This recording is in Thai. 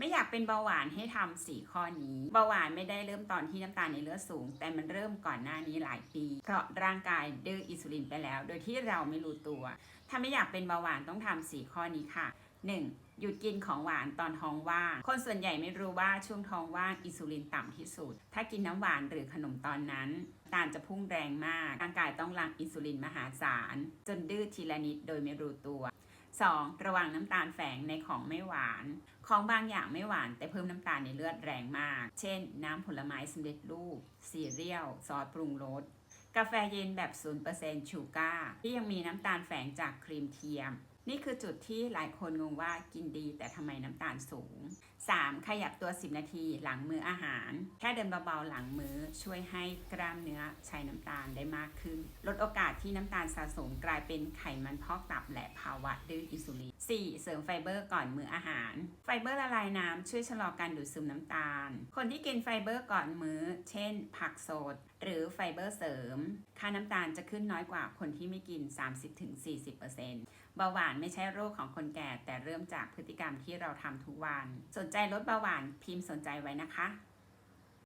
ไม่อยากเป็นเบาหวานให้ทำสี่ข้อนี้ เบาหวานไม่ได้เริ่มตอนที่น้ำตาลในเลือดสูง แต่มันเริ่มก่อนหน้านี้หลายปี เพราะร่างกายดื้ออินซูลินไปแล้ว โดยที่เราไม่รู้ตัว ถ้าไม่อยากเป็นเบาหวานต้องทำสี่ข้อนี้ค่ะ 1. หยุดกินของหวานตอนท้องว่าง คนส่วนใหญ่ไม่รู้ว่าช่วงท้องว่างอินซูลินต่ำที่สุด ถ้ากินน้ำหวานหรือขนมตอนนั้นน้ำตาลจะพุ่งแรงมาก ร่างกายต้องหลั่งอินซูลินมหาศาล จนดื้อทีละนิดโดยไม่รู้ตัว 2. ระวังน้ำตาลแฝงในของไม่หวาน ของบางอย่างไม่หวานแต่เพิ่มน้ำตาลในเลือดแรงมาก เช่น น้ำผลไม้สำเร็จรูปซีเรียล ซอสปรุงรส กาแฟเย็นแบบ 0%ชูการ์ที่ยังมีน้ำตาลแฝงจากครีมเทียม นี่คือจุดที่หลายคนงงว่ากินดีแต่ทำไมน้ำตาลสูง 3. ขยับตัว 10 นาทีหลังมื้ออาหาร แค่เดินเบาๆหลังมื้อช่วยให้กล้ามเนื้อใช้น้ำตาลได้มากขึ้น ลดโอกาสที่น้ำตาลสะสมกลายเป็นไขมันพอกตับและภาวะดื้ออินซูลิน 4. เสริมไฟเบอร์ก่อนมื้ออาหาร ไฟเบอร์ละลายน้ำช่วยชะลอการดูดซึมน้ำตาล คนที่กินไฟเบอร์ก่อนมื้อ เช่น ผักสดหรือไฟเบอร์เสริม ค่าน้ำตาลจะขึ้นน้อยกว่าคนที่ไม่กิน 30-40%เบาหวานไม่ใช่โรคของคนแก่ แต่เริ่มจากพฤติกรรมที่เราทำทุกวัน สนใจลดเบาหวานพิมพ์สนใจไว้นะคะ